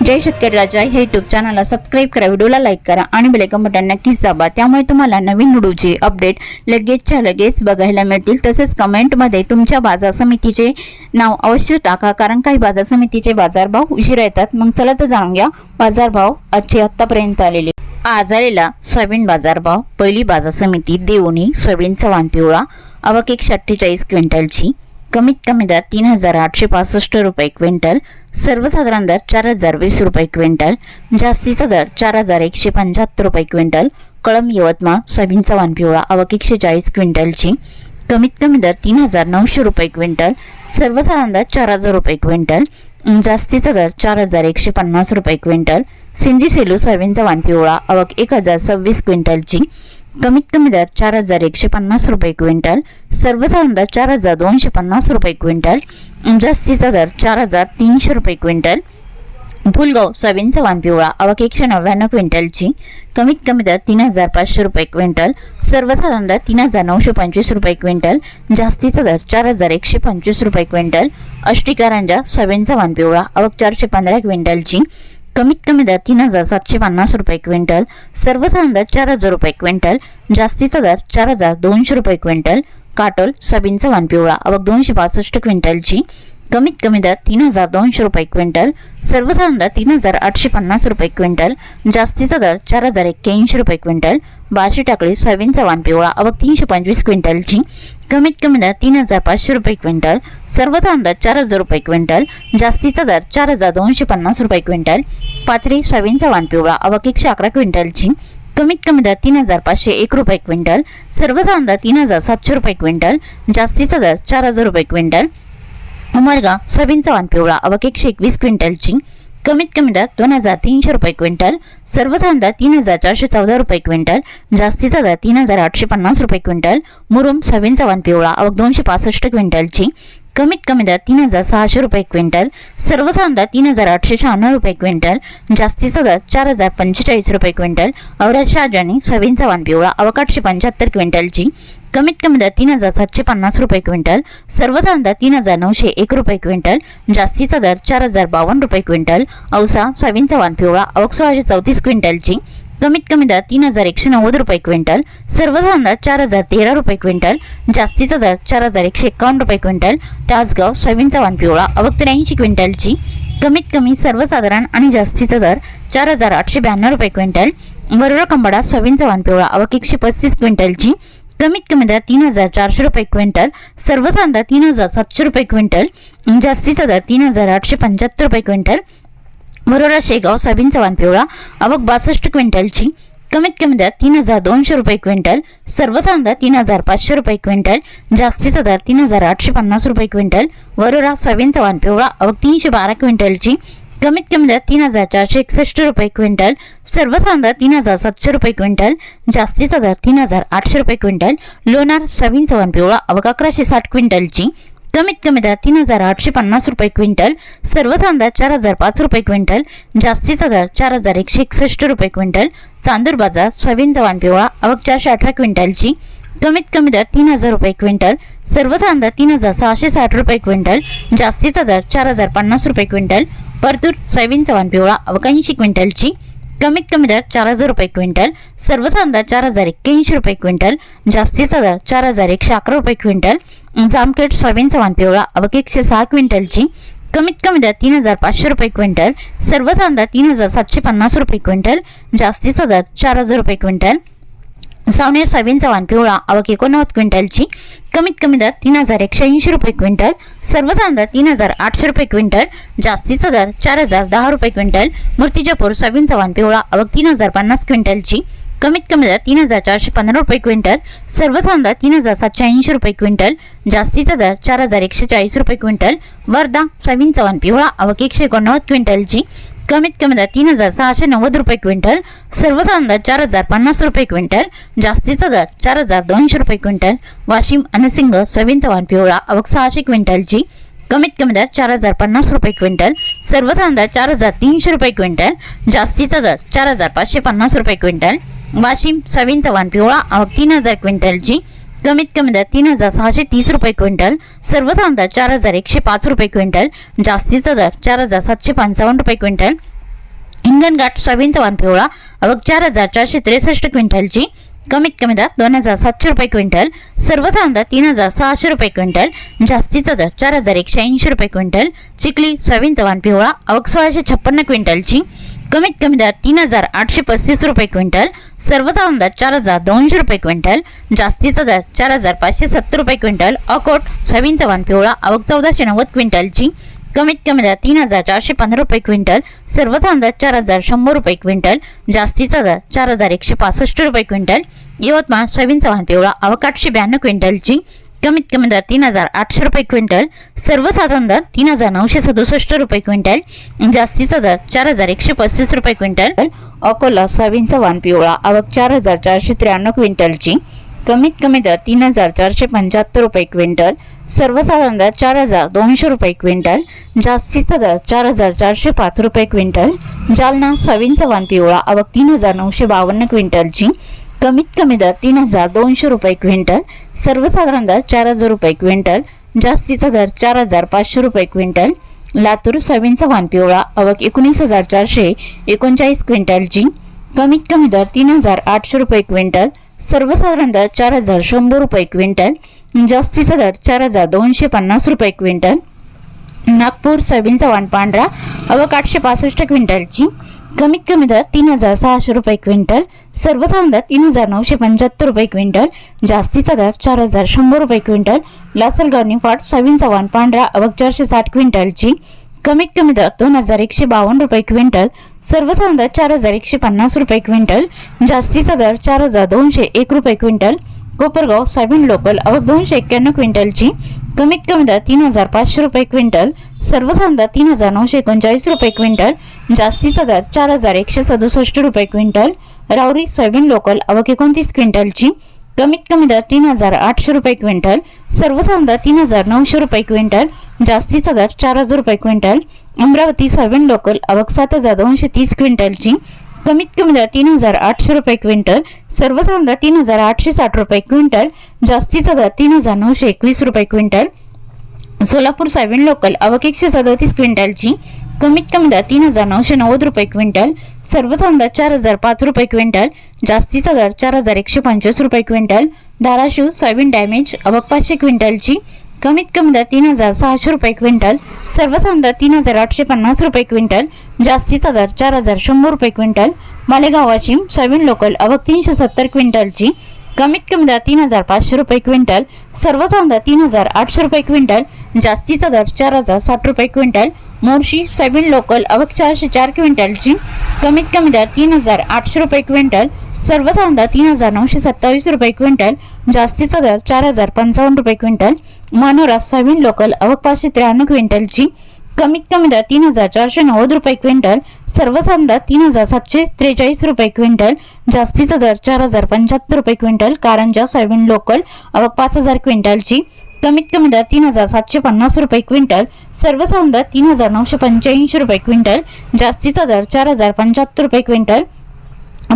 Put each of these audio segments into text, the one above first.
जय शेतकरी राजा हे युट्यूब चॅनलला सबस्क्राईब करा व्हिडिओला लाईक करा आणि बेलेकन बटन नक्कीच दाबा. त्यामुळे तुम्हाला नवीन व्हिडिओचे अपडेट लगेचच्या लगेच बघायला मिळतील. तसेच कमेंटमध्ये तुमच्या बाजार समितीचे नाव अवश्य टाका कारण काही बाजार समितीचे बाजारभाव उशिरा येतात. मग चला तर जाणून घ्या बाजारभाव आजचे आत्तापर्यंत आलेले. आज आलेला सोयाबीन बाजारभाव पहिली बाजार समिती देवणी सोयाबीन चव्हाण पिवळा अवक एकशे अठ्ठेचाळीस क्विंटलची. कमीत कमी दर तीन हजार आठशे पासष्ट रुपये क्विंटल सर्वसाधारण दर चार हजार वीस रुपये क्विंटल जास्तीचा दर चार हजार एकशे पंच्याहत्तर रुपये क्विंटल कळम यवतमाळ सोयाबीनचा चव्हाण पिवळा आवक एकशे चाळीस क्विंटलची कमीत कमी दर तीन हजार नऊशे रुपये क्विंटल सर्वसाधारण दर चार हजार रुपये क्विंटल जास्तीचा दर चार हजार एकशे पन्नास रुपये क्विंटल सिंधी सेलू सोयाबीनचा चव्हाण पिवळा आवक एक हजार सव्वीस क्विंटलची कमीत कमी दर चार हजार एकशे पन्नास रुपये क्विंटल सर्वसाधारण दर चार हजार दोनशे पन्नास रुपये क्विंटल जास्तीचा दर चार हजार तीनशे रुपये क्विंटल. फुलगाव सोयाबीन चव्हाण पिवळा आवक एकशे नव्याण्णव क्विंटलची कमीत कमी दर तीन हजार पाचशे रुपये क्विंटल सर्वसाधारण दर तीन हजार नऊशे पंचवीस रुपये क्विंटल जास्तीचा दर चार हजार एकशे पंचवीस रुपये क्विंटल. अष्टिकारांजा सोयाबीन चव्हाण पिवळा आवक चारशे पंधरा क्विंटलची कमीत कमी दर तीन हजार सातशे पन्नास रुपये क्विंटल सर्वसाधारण दर चार हजार रुपये क्विंटल जास्तीचा दर चार हजार दोनशे रुपये क्विंटल काटोल सोयाबीनचा चव्हाण पिवळा अवघ दोनशे पासष्ट क्विंटलची कमीत कमी दर तीन हजार दोनशे रुपये क्विंटल सर्वसाधारण दर तीन हजार आठशे पन्नास रुपये क्विंटल जास्तीचा दर चार हजार एक्क्याऐंशी रुपये क्विंटल बारशे टाकळी सोयाबीनचा वाण पिवळा अवघ तीनशे पंचवीस क्विंटलची कमीत कमी दर तीन हजार पाचशे रुपये क्विंटल सर्वसाधारण दर चार हजार रुपये क्विंटल जास्तीचा दर चार हजार दोनशे पन्नास रुपये क्विंटल पाथरी सोयाबीनचा वाण पिवळा अवघ एकशे अकरा क्विंटलची कमीत कमी दर तीन हजार पाचशे एक रुपये क्विंटल सर्वसाधारण दर तीन हजार सातशे रुपये क्विंटल जास्तीचा दर चार हजार रुपये क्विंटल उमरगा सोयाबीन चव्हाण पिवळा अवक एकशे एकवीस क्विंटलची कमीत कमी दर दोन हजार तीनशे रुपये क्विंटल सर्वसाधारण दर तीन हजार चारशे चौदा रुपये क्विंटल जास्तीचा दर तीन हजार आठशे पन्नास रुपये क्विंटल मुरुम सोयाबीन चव्हाण पिवळा अवक दोनशे पासष्ट क्विंटलची कमीत कमी दर तीन हजार सहाशे रुपये क्विंटल सर्वसाधारण दर तीन हजार आठशे शहाण्णव रुपये क्विंटल जास्तीचा दर चार हजार पंचेचाळीस रुपये क्विंटल औरत शहाजानी सोयाबीन चव्हाण पिवळा आवक आठशे पंच्याहत्तर क्विंटलची कमीत कमी दर तीन हजार सातशे पन्नास रुपये क्विंटल सर्वसाधारण दर तीन हजार नऊशे एक रुपये क्विंटल जास्तीचा दर चार हजार बावन्न रुपये क्विंटल औसा सोयाबीनचा चव्हाण पिवळा अवक सोळाशे चौतीस क्विंटलची कमीत कमी दर तीन हजार एकशे नव्वद रुपये क्विंटल सर्वसाधारण दर चार हजार तेरा रुपये क्विंटल जास्तीचा दर चार हजार एकशे एकावन्न रुपये क्विंटल तासगाव सोयाबीनचा चव्हाण पिवळा अवक त्र्याऐंशी क्विंटलची कमीत कमी सर्वसाधारण आणि जास्तीचा दर चार हजार आठशे ब्याण्णव रुपये क्विंटल वरोरा कंबडा सोयाबीनचा चव्हाण पिवळा अवक एकशे पस्तीस क्विंटलची कमीत कमी दर तीन हजार चारशे रुपये क्विंटल सर्व दर तीन हजार सातशे रुपये क्विंटल जास्तीचा दर तीन हजार आठशे पंच्याहत्तर रुपये क्विंटल. वरोरा शेगाव सोयाबीन चव्हाण पिवळा अवक बासष्ट क्विंटलची. कमीत कमी दर तीन हजार दोनशे रुपये क्विंटल सर्व दर तीन हजार पाचशे रुपये क्विंटल जास्तीचा दर तीन हजार आठशे पन्नास रुपये क्विंटल. वरोरा सोयाबीन चव्हाण पिवळा आवक तीनशे बारा क्विंटलची. कमीत कमी दर तीन हजार चारशे एकसष्ट रुपये क्विंटल सर्व दर तीन हजार सातशे रुपये क्विंटल जास्तीचा दर तीन हजार आठशे रुपये क्विंटल लोणार सवीन चव्हाण पिवळा अवघा अकराशे साठ क्विंटलची. कमीत कमी दर तीन हजार आठशे पन्नास रुपये क्विंटल सर्व दर चार हजार पाच रुपये क्विंटल जास्तीचा दर चार हजार एकशे एकसष्ट रुपये क्विंटल चांदूर बाजार सवीन चव्हाण पिवळा आवक चारशे अठरा क्विंटलची. कमीत कमी दर तीन हजार रुपये क्विंटल सर्व दर तीन हजार सहाशे साठ रुपये क्विंटल जास्तीचा दर चार हजार पन्नास रुपये क्विंटल परतूर सोयाबीन चव्हाण पिवळा अवकांशी क्विंटलची कमीत कमी दर चार हजार रुपये क्विंटल सर्व दर चार हजार एक्क्याऐंशी रुपये क्विंटल जास्तीचा दर चार हजार एकशे अकरा रुपये क्विंटल जामखेड सोयाबीन चव्हाण पिवळा अवके एकशे सहा क्विंटलची कमीत कमी दर तीन हजार पाचशे रुपये क्विंटल सर्व दर तीन हजार सातशे पन्नास रुपये क्विंटल जास्तीचा दर चार हजार रुपये क्विंटल सावनेर सोयाबीन चव्हाण पिवळा आवक एकोणनव्वद क्विंटलची कमीत कमी दर तीन हजार एकशे ऐंशी रुपये क्विंटल सर्वसाधारण दर तीन हजार आठशे रुपये क्विंटल जास्तीचा दर चार हजार दहा रुपये क्विंटल मूर्तिजापूर सोयाबीन चव्हाण पिवळा आवक तीन हजार पन्नास क्विंटलची कमीत कमी दर तीन हजार चारशे पंधरा रुपये क्विंटल सर्वसाधारण दर तीन हजार सातशे ऐंशी रुपये क्विंटल जास्तीचा दर चार हजार एकशे चाळीस रुपये क्विंटल वर्धा सोयाबीन चव्हाण पिवळा आवक एकशे एकोणनव्वद क्विंटलची कमीत कमी दर तीन हजार सहाशे नव्वद रुपये क्विंटल सर्व तांदळ चार हजार पन्नास रुपये क्विंटल जास्तीचा दर चार हजार दोनशे रुपये क्विंटल वाशिम अनसिंग सोयाबीन चव्हाण पिवळा अवघ सहाशे क्विंटलची कमीत कमी दर चार हजार पन्नास रुपये क्विंटल सर्व तांदळ चार हजार तीनशे रुपये क्विंटल जास्तीचा दर चार हजार पाचशे पन्नास रुपये क्विंटल वाशिम सोयाबीन चव्हाण पिवळा अवघ तीन हजार क्विंटलची कमीत कमी दर तीन हजार सहाशे तीस रुपये क्विंटल. सर्व दर चार हजार एकशे पाच रुपये क्विंटल. जास्तीचा दर चार हजार सातशे पंचावन्न रुपये क्विंटल. हिंगणघाट सोयाबीनचा चव्हाण पिवळा अवघ चार हजार चारशे त्रेसष्ट क्विंटलची. कमीत कमी दर दोन हजार सातशे रुपये क्विंटल. सर्व दर तीन हजार सहाशे रुपये क्विंटल. जास्तीचा दर चार हजार एकशे ऐंशी रुपये क्विंटल. चिखली सोयाबीनचा चव्हाण पिवळा अवघ सोळाशे छप्पन्न क्विंटलची. कमीत कमी दर तीन हजार आठशे पस्तीस रुपये क्विंटल सर्व दर चार हजार दोनशे रुपये क्विंटल जास्तीचा दर चार हजार पाचशे सत्तर रुपये क्विंटल अकोट सोयाबीन चव्हाण पिवळा अवघ चौदाशे नव्वद क्विंटलची कमीत कमी दर तीन हजार चारशे पंधरा रुपये क्विंटल सर्व दर चार हजार शंभर रुपये क्विंटल जास्तीचा दर चार हजार एकशे पासष्ट रुपये क्विंटल यवतमाळ सोयाबीन चव्हाण पिवळा अवघ आठशे ब्याण्णव क्विंटलची कमीत कमी दर तीन हजार आठशे रुपये क्विंटल सर्वसाधारण दर तीन हजार नऊशे सदुसष्ट रुपये क्विंटल जास्तीचा दर चार हजार एकशे पस्तीस रुपये क्विंटल अकोला सोयाबीनचा वाण पिवळा आवक चार हजार चारशे त्र्याण्णव क्विंटलची. कमीत कमी दर तीन हजार चारशे पंच्याहत्तर रुपये क्विंटल सर्वसाधारण दर चार हजार दोनशे रुपये क्विंटल जास्तीचा दर चार हजार चारशे पाच रुपये क्विंटल जालना सोयाबीनचा वाण पिवळा आवक तीन हजार नऊशे बावन्न क्विंटलची. कमीत कमी दर तीन हजार दोनशे रुपये क्विंटल सर्वसाधारण दर चार हजार रुपये क्विंटल जास्तीचा दर चार हजार पाचशे रुपये क्विंटल लातूर सोयाबीनचा वाण पिवळा अवक एकोणीस हजार चारशे एकोणचाळीस क्विंटलची कमीत कमी दर तीन हजार आठशे रुपये क्विंटल सर्वसाधारण दर चार हजार शंभर रुपये क्विंटल जास्तीचा दर चार हजार दोनशे पन्नास रुपये क्विंटल नागपूर सोयाबीनचा वाण पांढरा अवक आठशे पासष्ट क्विंटलची कमीत कमी दर तीन हजार सहाशे रुपये क्विंटल सर्वसाधारण दर तीन हजार नऊशे पंच्याहत्तर रुपये क्विंटल जास्तीचा दर चार हजार शंभर रुपये क्विंटल लासलगाव निफाड सवीन चव्हाण पांढरा अवक चारशे साठ क्विंटलची कमीत कमी दर दोन हजार एकशे बावन्न रुपये क्विंटल सर्वसाधारण दर चार हजार एकशे पन्नास रुपये क्विंटल जास्तीचा दर चार हजार दोनशे एक रुपये क्विंटल कोपरगाव सोयाबीन लोकल अवघ दोनशे एक्क्याण्णव क्विंटलची कमीत कमी दर तीन हजार पाचशे रुपये क्विंटल सर्वसाधारण दर तीन हजार नऊशे एकोणचाळीस रुपये क्विंटल जास्तीचा दर चार हजार एकशे सदुसष्ट रुपये क्विंटल राऊरी सोयाबीन लोकल अवक एकोणतीस क्विंटलची कमीत कमी दर तीन हजार आठशे रुपये क्विंटल सर्वसाधारण दर तीन हजार नऊशे रुपये क्विंटल जास्तीचा दर चार हजार रुपये क्विंटल अमरावती सोयाबीन लोकल अवक सात हजार दोनशे तीस क्विंटलची कमीत कमी दर तीन हजार आठशे रुपये क्विंटल सर्वसाधारण दर तीन हजार आठशे साठ रुपये क्विंटल जास्तीचा दर तीन हजार नऊशे एकवीस रुपये क्विंटल. सोलापूर सोयाबीन लोकल अवक एकशे सदोतीस क्विंटलची कमीत कमी दर तीन हजार नऊशे नव्वद रुपये क्विंटल सर्वसाधारण दर चार हजार पाच रुपये क्विंटल जास्तीचा दर चार हजार एकशे पंचवीस रुपये क्विंटल. धाराशिव सोयाबीन डॅमेज अवक पाचशे क्विंटलची कमीत कमी दर तीन हजार सहाशे रुपये क्विंटल सर्वसाधारण दर तीन हजार आठशे पन्नास रुपये क्विंटल जास्तीचा दर चार हजार शंभर रुपये quintal Malegaon Washim soybean local अवक तीनशे सत्तर क्विंटलची कमीत कमी दर तीन हजार पाचशे रुपये क्विंटल सर्वसाधारण दर तीन हजार आठशे रुपये क्विंटल जास्तीचा दर चार हजार साठ रुपये क्विंटल मोर्शी सोयाबीन लोकल अवक चारशे चार क्विंटलची कमीत कमी दर तीन हजार आठशे रुपये क्विंटल सर्वसाधारण दर तीन हजार नऊशे सत्तावीस रुपये क्विंटल जास्तीचा दर चार हजार पंचावन्न रुपये क्विंटल मानोरा सोयाबीन लोकल अवक पाचशे त्र्याण्णव क्विंटलची कमीत कमी दर तीन हजार चारशे नव्वद रुपये क्विंटल सर्वसाधारण दर तीन हजार सातशे त्रेचाळीस रुपये क्विंटल जास्तीचा दर चार हजार पंच्याहत्तर रुपये क्विंटल कारंजा सोयाबीन लोकल अवक पाच हजार क्विंटलची कमीत कमी दर तीन हजार सातशे पन्नास रुपये क्विंटल सर्वसाधारण दर तीन हजार नऊशे पंच्याऐंशी रुपये क्विंटल जास्तीचा दर चार हजार पंच्याहत्तर रुपये क्विंटल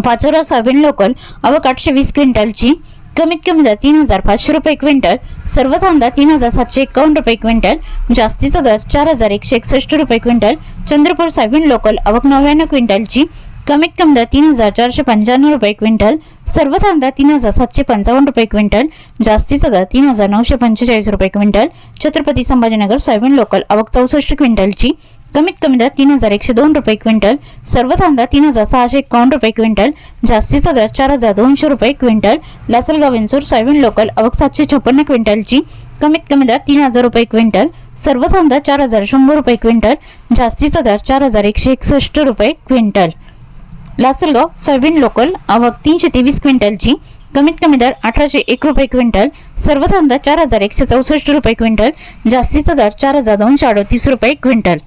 पाचोरा सोयाबीन लोकल अवक आठशे वीस क्विंटलची कमीत कमी दर तीन हजार पाचशे रुपये क्विंटल सर्वसाधारण दर तीन हजार सातशे एकावन्न रुपये क्विंटल जास्तीचा दर चार हजार एकशे एकसष्ट रुपये क्विंटल चंद्रपूर सोयाबीन लोकल अवक नव्याण्णव क्विंटलची कमीत कमी तीन हजार चारशे पंच्याण्णव रुपये क्विंटल सर्व दर तीन हजार सातशे पंचावन्न रुपये क्विंटल जास्तीचा दर तीन हजार नऊशे पंचेचाळीस रुपये quintal Chhatrapati Sambhajinagar soybean local आवक चौसष्ट क्विंटलची कमीत कमी दर तीन हजार एकशे दोन रुपये क्विंटल सर्व दर तीन हजार सहाशे एकावन्न रुपये क्विंटल जास्तीचा दर चार हजार दोनशे रुपये quintal Lasalgaon Vinchur soybean local आवक सातशे छप्पन्न क्विंटलची कमीत कमी दर तीन हजार रुपये क्विंटल सर्व दर चार हजार शंभर रुपये क्विंटल जास्तीचा दर चार हजार एकशे एकसष्ट रुपये क्विंटल. लासलगाव सोयाबीन लोकल आवक तीनशे तेवीस क्विंटलची कमीत कमी दर अठराशे एक रुपये क्विंटल सर्वसाधारण दर चार हजार एकशे चौसष्ट रुपये क्विंटल जास्तीचा दर चार हजार दोनशे अडतीस रुपये क्विंटल.